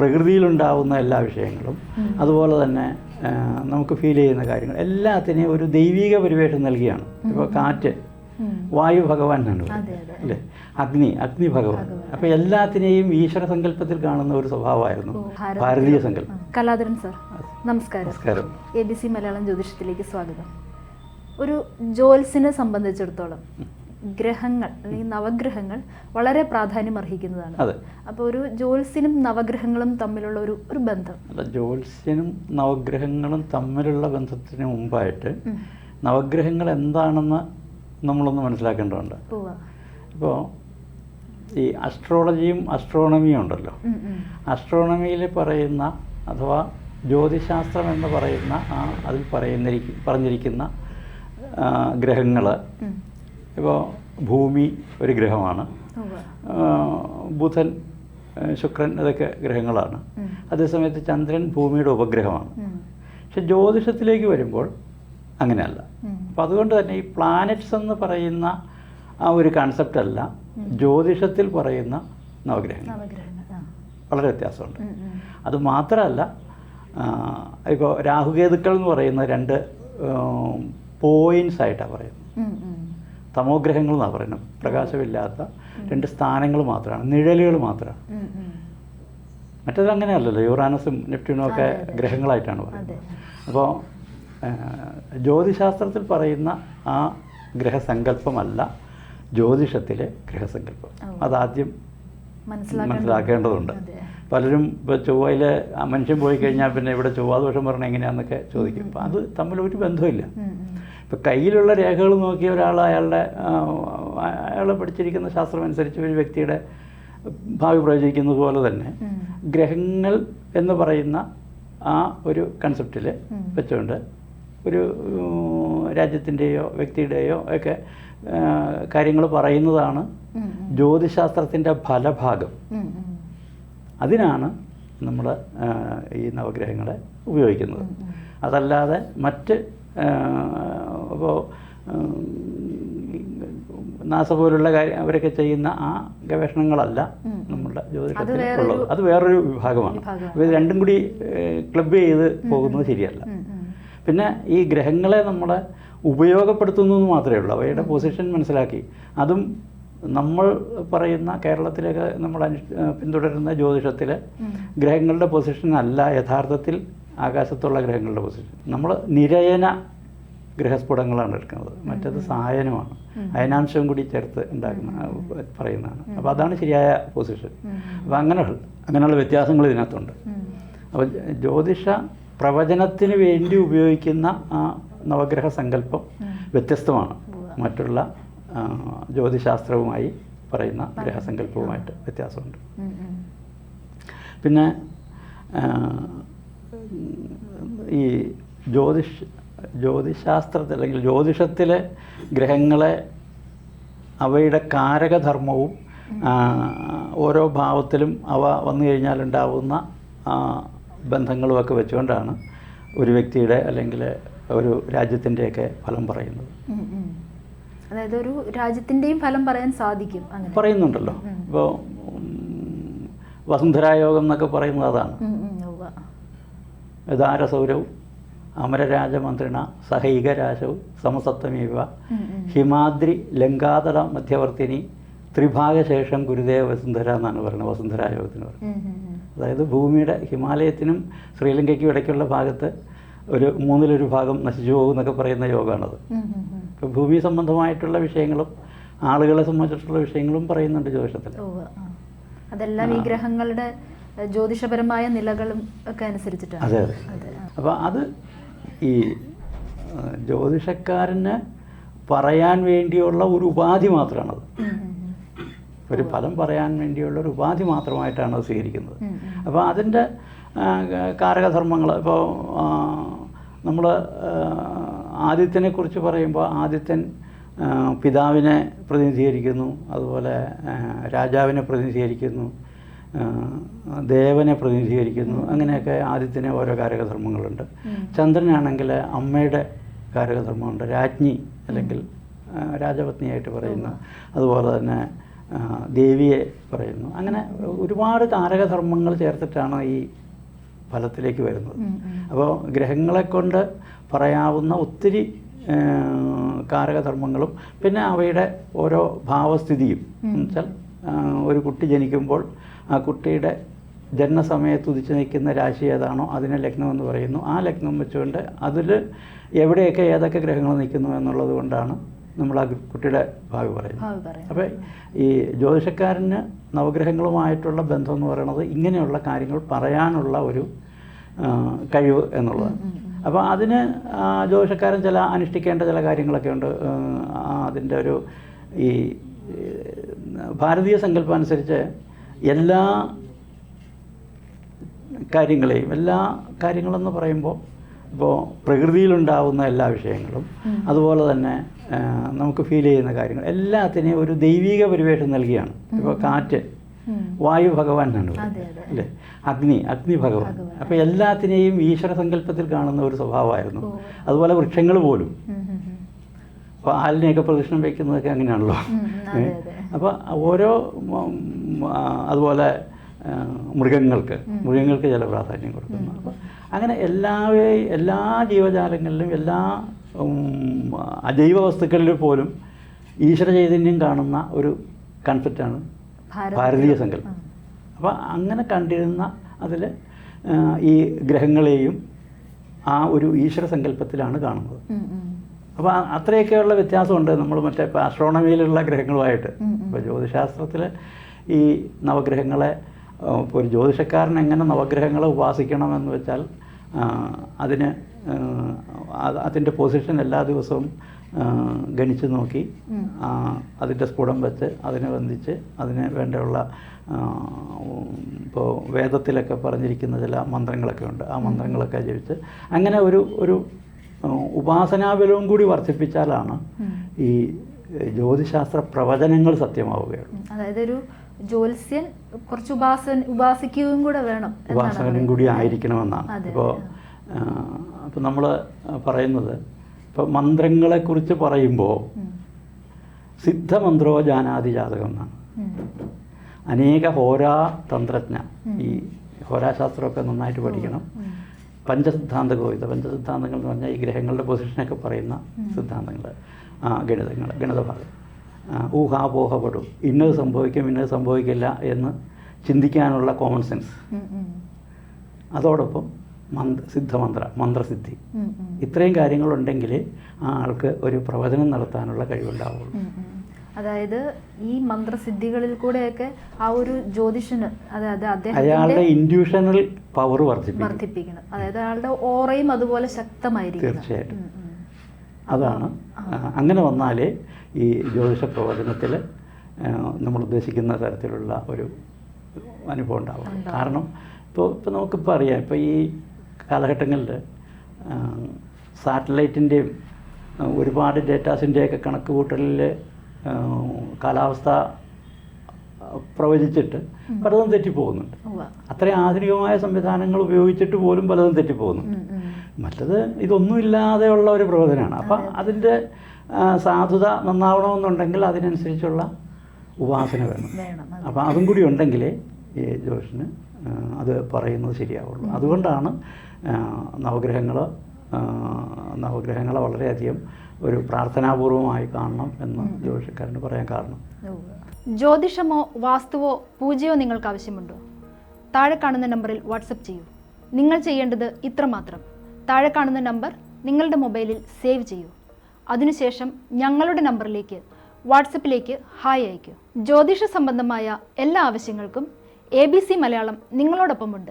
പ്രകൃതിയിലുണ്ടാവുന്ന എല്ലാ വിഷയങ്ങളും അതുപോലെ തന്നെ നമുക്ക് ഫീൽ ചെയ്യുന്ന കാര്യങ്ങൾ എല്ലാത്തിനെയും ഒരു ദൈവിക പരിവേഷം നൽകിയാണ്. ഇപ്പോൾ കാറ്റ്. വായു ഭഗവാൻ എന്നാണ്. അല്ലേ? അഗ്നി അഗ്നി ഭഗവാൻ. അപ്പോൾ എല്ലാത്തിനെയും ഈശ്വര സങ്കല്പത്തിൽ കാണുന്ന ഒരു സ്വഭാവമായിരുന്നു ഭാരതീയ സങ്കല്പം. കലാധരൻ സാർ നമസ്കാരം. നമസ്കാരം. എ ബി സി മലയാളം ജ്യോതിഷത്തിലേക്ക് സ്വാഗതം. ഒരു ജോൽസിനെ സംബന്ധിച്ചിടത്തോളം ഗ്രഹങ്ങൾ അല്ലെങ്കിൽ നവഗ്രഹങ്ങൾ വളരെ പ്രാധാന്യം അർഹിക്കുന്നതാണ്. അതെ. അപ്പോൾ ഒരു ജ്യോത്സ്യനും നവഗ്രഹങ്ങളും തമ്മിലുള്ള ഒരു ഒരു ബന്ധം. അല്ല ജ്യോത്സ്യനും നവഗ്രഹങ്ങളും തമ്മിലുള്ള ബന്ധത്തിന് മുമ്പായിട്ട് നവഗ്രഹങ്ങൾ എന്താണെന്ന് നമ്മളൊന്ന് മനസ്സിലാക്കേണ്ടതുണ്ട്. ഇപ്പോൾ ഈ അസ്ട്രോളജിയും അസ്ട്രോണമിയും ഉണ്ടല്ലോ. അസ്ട്രോണമിയിൽ പറയുന്ന അഥവാ ജ്യോതിശാസ്ത്രം എന്ന് പറയുന്ന ആ അതിൽ പറയുന്നിരിക്കും പറഞ്ഞിരിക്കുന്ന ഗ്രഹങ്ങൾ. ഇപ്പോൾ ഭൂമി ഒരു ഗ്രഹമാണ്. ബുധൻ ശുക്രൻ ഇതൊക്കെ ഗ്രഹങ്ങളാണ്. അതേസമയത്ത് ചന്ദ്രൻ ഭൂമിയുടെ ഉപഗ്രഹമാണ്. പക്ഷെ ജ്യോതിഷത്തിലേക്ക് വരുമ്പോൾ അങ്ങനെയല്ല. അപ്പോൾ അപ്പം അതുകൊണ്ട് തന്നെ ഈ പ്ലാനറ്റ്സ് എന്ന് പറയുന്ന ആ ഒരു കൺസെപ്റ്റ് അല്ല ജ്യോതിഷത്തിൽ പറയുന്ന നവഗ്രഹങ്ങൾ. വളരെ വ്യത്യാസമുണ്ട്. അത് മാത്രമല്ല ഇപ്പോൾ രാഹുകേതുക്കൾ എന്ന് പറയുന്ന രണ്ട് പോയിൻസ് ആയിട്ടാണ് പറയുന്നത്. തമോഗ്രഹങ്ങൾ എന്നാണ് പറയുന്നത്. പ്രകാശമില്ലാത്ത രണ്ട് സ്ഥാനങ്ങൾ മാത്രമാണ്. നിഴലുകൾ മാത്രമാണ്. മറ്റേത് അങ്ങനെയല്ലല്ലോ. യുറാനസും നെപ്റ്റ്യൂണും ഒക്കെ. ഗ്രഹങ്ങളായിട്ടാണ് പറയുന്നത്. അപ്പോൾ ജ്യോതിശാസ്ത്രത്തിൽ പറയുന്ന ആ ഗ്രഹസങ്കല്പമല്ല ജ്യോതിഷത്തിലെ ഗ്രഹസങ്കല്പം. അതാദ്യം മനസ്സിലാക്കേണ്ടതുണ്ട്. മനസ്സിലാക്കേണ്ടതുണ്ട്. പലരും ഇപ്പോൾ ചൊവ്വയിൽ മനുഷ്യൻ പോയി കഴിഞ്ഞാൽ പിന്നെ ഇവിടെ ചൊവ്വാദോഷം പറഞ്ഞാൽ എങ്ങനെയാണെന്നൊക്കെ ചോദിക്കും. അപ്പം അത് തമ്മിൽ ഒരു ബന്ധമില്ല ഉം, ഉം. ഇപ്പം കയ്യിലുള്ള രേഖകൾ നോക്കി ഒരാൾ അയാളുടെ അയാളെ അയാൾ പഠിച്ചിരിക്കുന്ന ശാസ്ത്രം അനുസരിച്ച് ഒരു വ്യക്തിയുടെ ഭാവി പ്രവചിക്കുന്നത് പോലെ തന്നെ ഗ്രഹങ്ങൾ എന്ന് പറയുന്ന ആ ഒരു കൺസെപ്റ്റിൽ വെച്ചുകൊണ്ട് ഒരു രാജ്യത്തിന്റെയോ വ്യക്തിയുടെയോ ഒക്കെ കാര്യങ്ങൾ പറയുന്നതാണ്. ജ്യോതിശാസ്ത്രത്തിന്റെ ഫലഭാഗം. അതിനാണ് നമ്മൾ ഈ നവഗ്രഹങ്ങളെ ഉപയോഗിക്കുന്നത്. അതല്ലാതെ മറ്റ് ഇപ്പോൾ നാസ പോലുള്ള കാര്യം അവരൊക്കെ ചെയ്യുന്ന ആ ഗവേഷണങ്ങളല്ല. നമ്മളുടെ ജ്യോതിഷത്തിലുള്ളത് അത് വേറൊരു വിഭാഗമാണ്. അപ്പോൾ ഇത് രണ്ടും കൂടി ക്ലബ് ചെയ്ത് പോകുന്നത് ശരിയല്ല. പിന്നെ ഈ ഗ്രഹങ്ങളെ നമ്മൾ ഉപയോഗപ്പെടുത്തുന്നു എന്ന് മാത്രമേ ഉള്ളൂ അവയുടെ പൊസിഷൻ മനസ്സിലാക്കി അതും നമ്മൾ പറയുന്ന കേരളത്തിലൊക്കെ നമ്മൾ പിന്തുടരുന്ന ജ്യോതിഷത്തിൽ. ഗ്രഹങ്ങളുടെ പൊസിഷൻ അല്ല യഥാർത്ഥത്തിൽ ആകാശത്തുള്ള ഗ്രഹങ്ങളുടെ പൊസിഷൻ നമ്മൾ നിരയന ഗ്രഹസ്ഫുടങ്ങളാണ് എടുക്കുന്നത്. മറ്റത് സായനമാണ് അയനാംശവും കൂടി ചേർത്ത് ഉണ്ടാക്കുന്ന പറയുന്നതാണ്. അപ്പോൾ അതാണ് ശരിയായ പൊസിഷൻ. അപ്പോൾ അങ്ങനെ അങ്ങനെയുള്ള വ്യത്യാസങ്ങൾ ഇതിനകത്തുണ്ട്. അപ്പോൾ ജ്യോതിഷ പ്രവചനത്തിന് വേണ്ടി ഉപയോഗിക്കുന്ന ആ നവഗ്രഹ സങ്കല്പം. വ്യത്യസ്തമാണ്. മറ്റുള്ള ജ്യോതിശാസ്ത്രവുമായി പറയുന്ന ഗ്രഹസങ്കല്പവുമായിട്ട് വ്യത്യാസമുണ്ട്. പിന്നെ ഈ ജ്യോതിഷ് ജ്യോതിശാസ്ത്രത്തിൽ അല്ലെങ്കിൽ ജ്യോതിഷത്തിലെ ഗ്രഹങ്ങളെ അവയുടെ കാരകധർമ്മവും ഓരോ ഭാവത്തിലും അവ വന്നു കഴിഞ്ഞാൽ ഉണ്ടാവുന്ന ആ, ബന്ധങ്ങളുമൊക്കെ വെച്ചുകൊണ്ടാണ് ഒരു വ്യക്തിയുടെ അല്ലെങ്കിൽ ഒരു രാജ്യത്തിന്റെയൊക്കെ ഫലം പറയുന്നത്. അതായത് ഒരു രാജ്യത്തിന്റെയും ഫലം പറയാൻ സാധിക്കും അങ്ങനെ പറയുന്നുണ്ടല്ലോ. ഇപ്പോൾ വസുന്ധരായോഗം എന്നൊക്കെ പറയുന്നത് അതാണ്. യഥാരസൗരവും അമരരാജമന്ത്രിണ സഹൈകരാശവും സമസത്വമേവ. ഹിമാദ്രി ലങ്കാതട മധ്യവർത്തിനി ത്രിഭാഗശേഷം ഗുരുദേവ വസുന്ധര എന്നാണ് പറയുന്നത് വസുന്ധരായോഗത്തിന് പറയുന്നത്. ഉം, ഉം, ഉം. അതായത് ഭൂമിയുടെ ഹിമാലയത്തിനും ശ്രീലങ്കയ്ക്കും ഇടയ്ക്കുള്ള ഭാഗത്ത് ഒരു മൂന്നിലൊരു ഭാഗം നശിച്ചു പോകും എന്നൊക്കെ പറയുന്ന യോഗമാണത്. ഇപ്പോൾ ഭൂമി സംബന്ധമായിട്ടുള്ള വിഷയങ്ങളും ആളുകളെ സംബന്ധിച്ചിട്ടുള്ള വിഷയങ്ങളും പറയുന്നുണ്ട് ജ്യോതിഷത്തിൽ അതെല്ലാം ഈ ഗ്രഹങ്ങളുടെ ജ്യോതിഷപരമായ നിലകളും ഒക്കെ അനുസരിച്ചിട്ടാണ്. അതെ അതെ. അതെ അപ്പോൾ അത് ഈ ജ്യോതിഷക്കാരന് പറയാൻ വേണ്ടിയുള്ള ഒരു ഉപാധി മാത്രമാണത്. ഒരു ഫലം പറയാൻ വേണ്ടിയുള്ള ഒരു ഉപാധി മാത്രമായിട്ടാണ് അത് സ്വീകരിക്കുന്നത്. അപ്പോൾ അതിന്റെ കാരകധർമ്മങ്ങൾ ഇപ്പോൾ നമ്മൾ ആദിത്യനെക്കുറിച്ച് പറയുമ്പോൾ ആദിത്യൻ പിതാവിനെ പ്രതിനിധീകരിക്കുന്നു അതുപോലെ രാജാവിനെ പ്രതിനിധീകരിക്കുന്നു ദേവനെ പ്രതിനിധീകരിക്കുന്നു. അങ്ങനെയൊക്കെ ആദിത്യന് ഓരോ കാരകധർമ്മങ്ങളുണ്ട്. ചന്ദ്രനാണെങ്കിൽ അമ്മയുടെ കാരകധർമ്മമുണ്ട്. രാജ്ഞി അല്ലെങ്കിൽ രാജപത്നിയായിട്ട് പറയുന്നു അതുപോലെ തന്നെ ദേവിയെ പറയുന്നു. അങ്ങനെ ഒരുപാട് കാരകധർമ്മങ്ങൾ ചേർത്തിട്ടാണ് ഈ ഫലത്തിലേക്ക് വരുന്നത്. അപ്പോൾ ഗ്രഹങ്ങളെ കൊണ്ട് പറയാവുന്ന ഒത്തിരി കാരകധർമ്മങ്ങളും പിന്നെ അവയുടെ ഓരോ ഭാവസ്ഥിതിയും. എന്നുവെച്ചാൽ ഒരു കുട്ടി ജനിക്കുമ്പോൾ ആ കുട്ടിയുടെ ജനനസമയത്ത് ഉദിച്ചു നിൽക്കുന്ന രാശി ഏതാണോ അതിനെ ലഗ്നം എന്ന് പറയുന്നു. ആ ലഗ്നം വെച്ചുകൊണ്ട് അതിൽ എവിടെയൊക്കെ ഏതൊക്കെ ഗ്രഹങ്ങൾ നിൽക്കുന്നു എന്നുള്ളത് കൊണ്ടാണ് നമ്മൾ ആ കുട്ടിയുടെ ഭാവി പറയുന്നത്. അപ്പോൾ ഈ ജ്യോതിഷക്കാരന് നവഗ്രഹങ്ങളുമായിട്ടുള്ള ബന്ധം എന്ന് പറയുന്നത് ഇങ്ങനെയുള്ള കാര്യങ്ങൾ പറയാനുള്ള ഒരു കഴിവ് എന്നുള്ളതാണ്. അപ്പോൾ അതിന് ജ്യോതിഷക്കാരൻ ചില അനുഷ്ഠിക്കേണ്ട ചില കാര്യങ്ങളൊക്കെ ഉണ്ട്. അതിന്റെ ഒരു ഈ ഈ, ഭാരതീയ സങ്കല്പം അനുസരിച്ച് എല്ലാ കാര്യങ്ങളെയും എല്ലാ കാര്യങ്ങളെന്ന് പറയുമ്പോൾ ഇപ്പോൾ പ്രകൃതിയിലുണ്ടാവുന്ന എല്ലാ വിഷയങ്ങളും അതുപോലെ തന്നെ നമുക്ക് ഫീൽ ചെയ്യുന്ന കാര്യങ്ങൾ എല്ലാത്തിനെയും ഒരു ദൈവിക പരിവേഷം നൽകിയാണ്. ഇപ്പോൾ കാറ്റ്. വായു ഭഗവാൻ എന്നാണ്. അല്ലേ? അഗ്നി അഗ്നി ഭഗവാൻ. ഭഗവാൻ. അപ്പോൾ എല്ലാത്തിനെയും ഈശ്വര സങ്കല്പത്തിൽ കാണുന്ന ഒരു സ്വഭാവമായിരുന്നു. അതുപോലെ വൃക്ഷങ്ങൾ പോലും. ആലിനെയൊക്കെ പ്രദക്ഷിണം വയ്ക്കുന്നതൊക്കെ അങ്ങനെയാണല്ലോ. അപ്പോൾ ഓരോ അതുപോലെ മൃഗങ്ങൾക്ക് മൃഗങ്ങൾക്ക് ചില പ്രാധാന്യം കൊടുക്കുന്നു. അപ്പോൾ അങ്ങനെ എല്ലാവരെയും എല്ലാ ജീവജാലങ്ങളിലും എല്ലാ അജൈവ വസ്തുക്കളിൽ പോലും ഈശ്വര ചൈതന്യം കാണുന്ന ഒരു കൺസെപ്റ്റാണ് ഭാരതീയ- സങ്കല്പം. അപ്പോൾ അങ്ങനെ കണ്ടിരുന്ന അതിൽ ഈ ഗ്രഹങ്ങളെയും ആ ഒരു ഈശ്വര സങ്കല്പത്തിലാണ് കാണുന്നത്. അപ്പോൾ അത്രയൊക്കെയുള്ള വ്യത്യാസമുണ്ട്. നമ്മൾ മറ്റേ ഇപ്പോൾ ആസ്ട്രോണമിയിലുള്ള ഗ്രഹങ്ങളുമായിട്ട്. ഇപ്പോൾ ജ്യോതിശാസ്ത്രത്തിൽ ഈ നവഗ്രഹങ്ങളെ ഇപ്പോൾ ഒരു ജ്യോതിഷക്കാരൻ എങ്ങനെ നവഗ്രഹങ്ങളെ ഉപാസിക്കണമെന്ന് വെച്ചാൽ അതിന് അതിന്റെ പൊസിഷൻ എല്ലാ ദിവസവും ഗണിച്ച് നോക്കി അതിന്റെ സ്ഫുടം വെച്ച് അതിനെ ബന്ധിച്ച് അതിന് വേണ്ടിയുള്ള ഇപ്പോൾ വേദത്തിലൊക്കെ പറഞ്ഞിരിക്കുന്ന ചില മന്ത്രങ്ങളൊക്കെ ഉണ്ട്. ആ മന്ത്രങ്ങളൊക്കെ ജപിച്ച് അങ്ങനെ ഒരു ഒരു ഉപാസനാബലവും കൂടി വർദ്ധിപ്പിച്ചാലാണ് ഈ ജ്യോതിശാസ്ത്ര പ്രവചനങ്ങൾ സത്യമാവുകയുള്ളൂ. അതായത് ഒരു ജ്യോത്സ്യൻ കുറച്ച് ഉപാസന ഉപാസിക്കുകയും കൂടെ വേണം എന്നാണ് ഉപാസകനും കൂടി ആയിരിക്കണമെന്നാണ്. ഇപ്പോൾ അപ്പോൾ നമ്മൾ പറയുന്നത് ഇപ്പോൾ മന്ത്രങ്ങളെക്കുറിച്ച് പറയുമ്പോൾ സിദ്ധമന്ത്രോ ജാനാതി ജാതകം എന്നാണ്. അനേക ഹോരാ തന്ത്രജ്ഞ. ഈ ഹോരാശാസ്ത്രമൊക്കെ നന്നായിട്ട് പഠിക്കണം. പഞ്ചസിദ്ധാന്ത ഗോവിത പഞ്ചസിദ്ധാന്തങ്ങൾ എന്ന് പറഞ്ഞാൽ ഈ ഗ്രഹങ്ങളുടെ പൊസിഷനൊക്കെ പറയുന്ന സിദ്ധാന്തങ്ങൾ ഗണിതങ്ങൾ ഗണിതഭാഗം. ഊഹാപോഹപ്പെടും. ഇന്നത് സംഭവിക്കും ഇന്നത് സംഭവിക്കില്ല എന്ന് ചിന്തിക്കാനുള്ള കോമൺ സെൻസ്. അതോടൊപ്പം മന്ത്ര സിദ്ധമന്ത്ര മന്ത്രസിദ്ധി. ഇത്രയും കാര്യങ്ങളുണ്ടെങ്കിൽ ആ ആൾക്ക് ഒരു പ്രവചനം നടത്താനുള്ള കഴിവുണ്ടാവുള്ളൂ. അതായത് ഈ മന്ത്രസിദ്ധികളിൽ കൂടെയൊക്കെ ആ ഒരു ജ്യോതിഷന് അതായത് അയാളുടെ അദ്ദേഹത്തിന്റെ ഇൻഡ്യൂഷണൽ പവർ വർദ്ധിപ്പിക്കണം. അതായത് അയാളുടെ ഓറയും അതുപോലെ ശക്തമായിരിക്കും തീർച്ചയായിട്ടും. അതാണ്. അങ്ങനെ വന്നാലേ ഈ ജ്യോതിഷ പ്രവചനത്തിൽ നമ്മൾ ഉദ്ദേശിക്കുന്ന തരത്തിലുള്ള ഒരു അനുഭവം ഉണ്ടാവും. കാരണം ഇപ്പോൾ ഇപ്പോൾ നമുക്കിപ്പോൾ അറിയാം. ഇപ്പോൾ ഈ കാലഘട്ടങ്ങളിൽ സാറ്റലൈറ്റിന്റെയും ഒരുപാട് ഡേറ്റാസിന്റെയൊക്കെ കണക്ക് കൂട്ടലിൽ കാലാവസ്ഥ പ്രവചിച്ചിട്ട് പലതും തെറ്റിപ്പോകുന്നുണ്ട്. അത്ര അത്രയും ആധുനികമായ സംവിധാനങ്ങൾ ഉപയോഗിച്ചിട്ട് പോലും പലതും തെറ്റിപ്പോകുന്നുണ്ട്. മറ്റത് ഇതൊന്നുമില്ലാതെയുള്ള ഒരു പ്രവചനമാണ്. അപ്പം അതിന്റെ സാധുത നന്നാവണമെന്നുണ്ടെങ്കിൽ അതിനനുസരിച്ചുള്ള ഉപാസന വേണം. അപ്പം അതും കൂടി ഉണ്ടെങ്കിലേ ഈ ജോഷിന് അത് പറയുന്നത് ശരിയാവുള്ളൂ. അതുകൊണ്ടാണ് നവഗ്രഹങ്ങൾ നവഗ്രഹങ്ങളെ വളരെയധികം ഒരു പ്രാർത്ഥനാപൂർവമായി കാണണം എന്ന് ജ്യോതിഷക്കാരന് പറയാൻ കാരണം. ജ്യോതിഷമോ വാസ്തുവോ പൂജയോ നിങ്ങൾക്ക് ആവശ്യമുണ്ടോ? താഴെ കാണുന്ന നമ്പറിൽ വാട്സപ്പ് ചെയ്യൂ. നിങ്ങൾ ചെയ്യേണ്ടത് ഇത്ര മാത്രം. താഴെ കാണുന്ന നമ്പർ നിങ്ങളുടെ മൊബൈലിൽ സേവ് ചെയ്യൂ. അതിനുശേഷം ഞങ്ങളുടെ നമ്പറിലേക്ക് വാട്സപ്പിലേക്ക് ഹായ് അയയ്ക്കൂ. ജ്യോതിഷ സംബന്ധമായ എല്ലാ ആവശ്യങ്ങൾക്കും എ ബി സി മലയാളം നിങ്ങളോടൊപ്പമുണ്ട്.